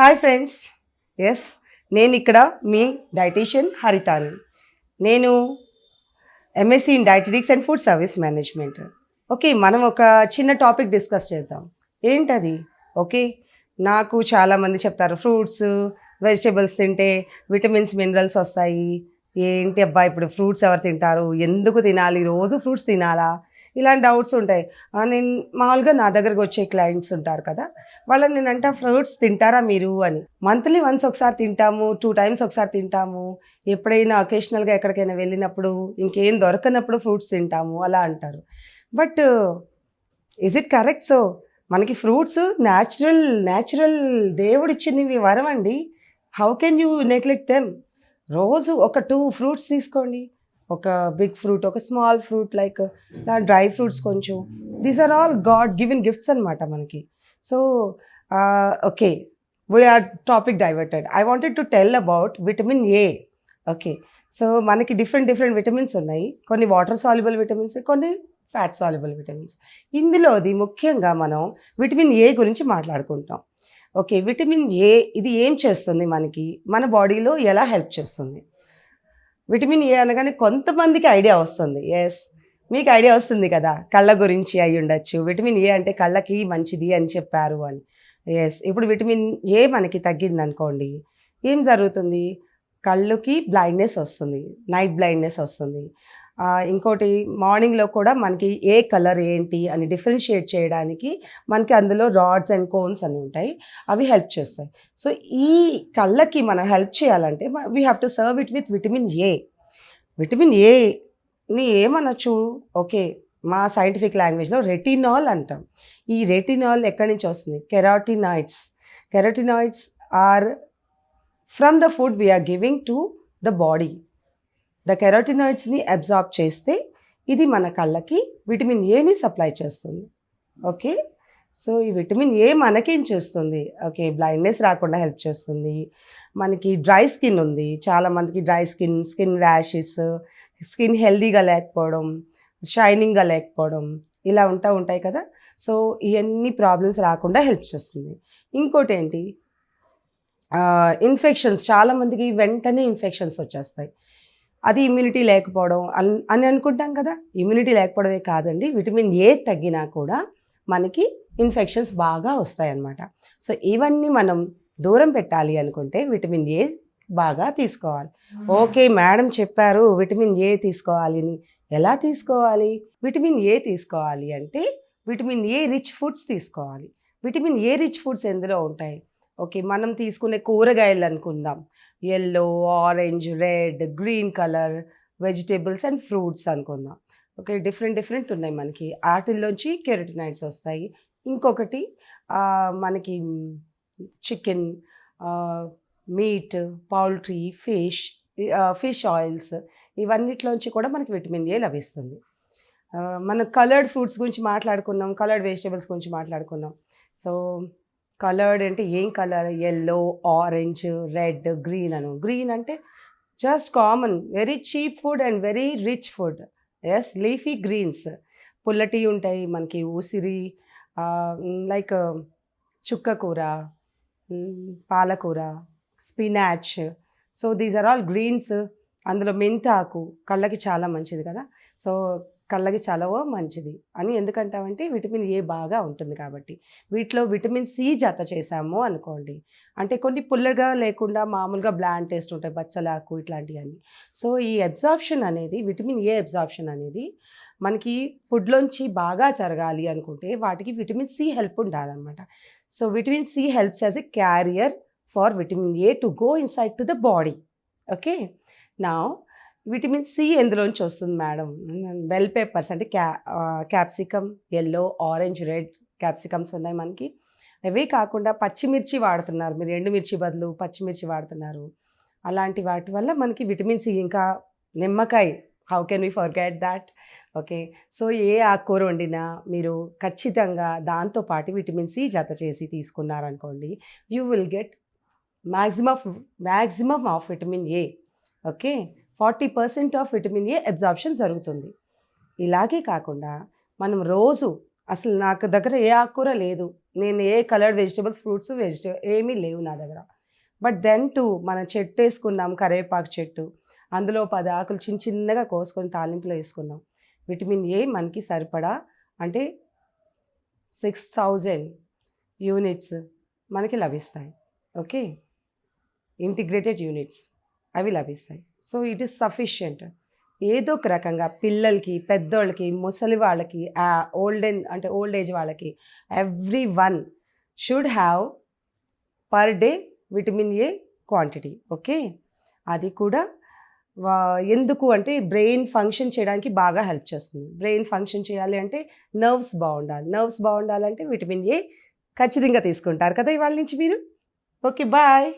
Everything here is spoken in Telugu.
హాయ్ ఫ్రెండ్స్ ఎస్ నేను ఇక్కడ మీ డైటీషియన్ హరితాని. నేను MSc in dietetics and food service management okay మనం ఒక చిన్న టాపిక్ డిస్కస్ చేద్దాం. ఏంటది? ఓకే నాకు చాలామంది చెప్తారు ఫ్రూట్స్ వెజిటేబుల్స్ తింటే విటమిన్స్ మినరల్స్ వస్తాయి. ఏంటి అబ్బా ఇప్పుడు ఫ్రూట్స్ ఎవరు తింటారు? ఎందుకు తినాలి? రోజు ఫ్రూట్స్ తినాలా? ఇలాంటి డౌట్స్ ఉంటాయి. నేను మామూలుగా నా దగ్గరకు వచ్చే క్లయింట్స్ ఉంటారు కదా వాళ్ళని నేను అంటా ఫ్రూట్స్ తింటారా మీరు? అని. మంత్లీ వన్స్ ఒకసారి తింటాము టూ టైమ్స్ ఒకసారి తింటాము. ఎప్పుడైనా అకేషనల్గా ఎక్కడికైనా వెళ్ళినప్పుడు ఇంకేం దొరకనప్పుడు ఫ్రూట్స్ తింటాము అలా అంటారు. But is it correct? So మనకి ఫ్రూట్స్ న్యాచురల్ న్యాచురల్ దేవుడిచ్చినవి వరం అండి. How can you neglect them? రోజు ఒక టూ ఫ్రూట్స్ తీసుకోండి. ఒక బిగ్ ఫ్రూట్ ఒక small fruit like dry fruits కొంచెం. These are all God given gifts అనమాట మనకి. So okay we are topic diverted I wanted to tell about vitamin A okay so మనకి డిఫరెంట్ డిఫరెంట్ విటమిన్స్ ఉన్నాయి. కొన్ని వాటర్ సాల్యుబుల్ విటమిన్స్ కొన్ని ఫ్యాట్ సాల్యుబుల్ విటమిన్స్ ఇందులోది ముఖ్యంగా మనం విటమిన్ ఏ గురించి మాట్లాడుకుంటాం. ఓకే విటమిన్ ఏ ఇది ఏం చేస్తుంది మనకి? మన బాడీలో ఎలా హెల్ప్ చేస్తుంది? విటమిన్ ఏ అనగానే కొంతమందికి ఐడియా వస్తుంది. ఎస్ మీకు ఐడియా వస్తుంది కదా. కళ్ళ గురించి అయి ఉండొచ్చు. విటమిన్ ఏ అంటే కళ్ళకి మంచిది అని చెప్పారు అని. ఎస్ ఇప్పుడు విటమిన్ ఏ మనకి తగ్గింది అనుకోండి ఏం జరుగుతుంది? కళ్ళుకి బ్లైండ్నెస్ వస్తుంది. నైట్ బ్లైండ్నెస్ వస్తుంది. ఇంకోటి మార్నింగ్లో కూడా మనకి ఏ కలర్ ఏంటి అని డిఫరెన్షియేట్ చేయడానికి మనకి అందులో రాడ్స్ అండ్ కోన్స్ అని ఉంటాయి. అవి హెల్ప్ చేస్తాయి. సో ఈ కళ్ళకి మనం హెల్ప్ చేయాలంటే we have to serve it with vitamin A vitamin ఏని ఏమనొచ్చు? ఓకే మా సైంటిఫిక్ లాంగ్వేజ్లో రెటినాల్ అంటాం. ఈ రెటినాల్ ఎక్కడి నుంచి వస్తుంది? Carotenoids. Carotenoids are from the food we are giving to the body the కెరోటినాయిడ్స్ని absorb చేస్తే ఇది మన కళ్ళకి విటమిన్ ఏని సప్లై చేస్తుంది. ఓకే సో ఈ విటమిన్ ఏ మనకేం చేస్తుంది? ఓకే బ్లైండ్నెస్ రాకుండా హెల్ప్ చేస్తుంది. మనకి డ్రై స్కిన్ ఉంది. చాలామందికి dry skin skin rashes skin హెల్దీగా లేకపోవడం షైనింగ్గా లేకపోవడం ఇలా ఉంటా ఉంటాయి కదా? సో ఇవన్నీ ప్రాబ్లమ్స్ రాకుండా హెల్ప్ చేస్తుంది. ఇంకోటి ఏంటి? ఇన్ఫెక్షన్స్ చాలామందికి వెంటనే ఇన్ఫెక్షన్స్ వచ్చేస్తాయి. అది ఇమ్యూనిటీ లేకపోవడం అన్- అని అనుకుంటాం కదా. ఇమ్యూనిటీ లేకపోవడమే కాదండి. విటమిన్ ఏ తగ్గినా కూడా మనకి ఇన్ఫెక్షన్స్ బాగా వస్తాయి అన్నమాట సో ఇవన్నీ మనం దూరం పెట్టాలి అనుకుంటే విటమిన్ ఏ బాగా తీసుకోవాలి. ఓకే మేడం చెప్పారు విటమిన్ ఏ తీసుకోవాలి అని. ఎలా తీసుకోవాలి? విటమిన్ ఏ తీసుకోవాలి అంటే విటమిన్ ఏ రిచ్ ఫుడ్స్ తీసుకోవాలి. విటమిన్ ఏ రిచ్ ఫుడ్స్ ఎందులో ఉంటాయి? ఓకే మనం తీసుకునే కూరగాయలు అనుకుందాం. Yellow orange red green colour vegetables and fruits అనుకుందాం. ఓకే డిఫరెంట్ డిఫరెంట్ ఉన్నాయి మనకి. వాటిల్లోంచి కెరటినైడ్స్ వస్తాయి. ఇంకొకటి మనకి chicken meat poultry fish fish oils ఇవన్నిట్లోంచి కూడా మనకి విటమిన్ ఏ లభిస్తుంది. మనం కలర్డ్ ఫ్రూట్స్ గురించి మాట్లాడుకున్నాం కలర్డ్ వెజిటేబుల్స్ గురించి మాట్లాడుకున్నాం. సో కలర్డ్ అంటే ఏం colour? Yellow orange red green అను. గ్రీన్ అంటే just common very cheap food and very rich food yes leafy greens పుల్లటి ఉంటాయి మనకి ఉసిరి లైక్ చుక్క కూర పాలకూర spinach so these are all greens అందులో మెంతాకు కళ్ళకి చాలా మంచిది కదా. సో కళ్ళకి చలవ మంచిది అని ఎందుకంటామంటే విటమిన్ ఏ బాగా ఉంటుంది కాబట్టి. వీటిలో విటమిన్ సి జత చేసాము అనుకోండి. అంటే కొన్ని పుల్లగా లేకుండా మామూలుగా బ్లాండ్ టేస్ట్ ఉంటాయి బచ్చలాకు ఇట్లాంటివన్నీ సో ఈ అబ్జార్ప్షన్ అనేది విటమిన్ ఏ అబ్జార్ప్షన్ అనేది మనకి ఫుడ్లోంచి బాగా జరగాలి అనుకుంటే వాటికి విటమిన్ సి హెల్ప్ ఉండాలన్నమాట. So vitamin C helps as a carrier for vitamin A to go inside to the body. Okay? నా విటమిన్ సి ఎందులోంచి వస్తుంది మేడం బెల్ పేపర్స్ అంటే క్యా capsicum yellow orange red capsicums ఉన్నాయి మనకి. అవే కాకుండా పచ్చిమిర్చి వాడుతున్నారు. మీరు ఎండుమిర్చి బదులు పచ్చిమిర్చి వాడుతున్నారు. అలాంటి వాటి వల్ల మనకి విటమిన్ సి ఇంకా నిమ్మకాయ. How can we forget that okay so ఏ ఆకుకూర వండినా మీరు ఖచ్చితంగా దాంతోపాటు విటమిన్ సి జత చేసి తీసుకున్నారనుకోండి you will get maximum maximum of vitamin A okay? Forty percent of vitamin A absorption జరుగుతుంది. ఇలాగే కాకుండా మనం రోజు అసలు నాకు దగ్గర ఏ ఆకుకూర లేదు. నేను ఏ కలర్డ్ వెజిటబుల్స్ ఫ్రూట్స్ వెజిటబుల్ ఏమీ లేవు నా దగ్గర. బట్ దెన్ టు మనం చెట్టు వేసుకున్నాం కరివేపాకు చెట్టు. అందులో పది ఆకులు చిన్న చిన్నగా కోసుకొని తాలింపులో వేసుకున్నాం. విటమిన్ ఏ మనకి సరిపడా? అంటే సిక్స్ థౌజండ్ యూనిట్స్ మనకి లభిస్తాయి. ఓకే? Integrated units. అవి లభిస్తాయి. So it is sufficient. ఏదో ఒక రకంగా పిల్లలకి పెద్దోళ్ళకి ముసలి వాళ్ళకి ఓల్డ్ అంటే ఓల్డ్ ఏజ్ వాళ్ళకి everyone should have per day vitamin A quantity. Okay? అది కూడా వా- ఎందుకు అంటే బ్రెయిన్ ఫంక్షన్ చేయడానికి బాగా హెల్ప్ చేస్తుంది. బ్రెయిన్ ఫంక్షన్ చేయాలి అంటే నర్వ్స్ బాగుండాలి. నర్వ్స్ బాగుండాలంటే విటమిన్ ఏ ఖచ్చితంగా తీసుకుంటారు కదా ఇవాళ నుంచి మీరు? Okay bye.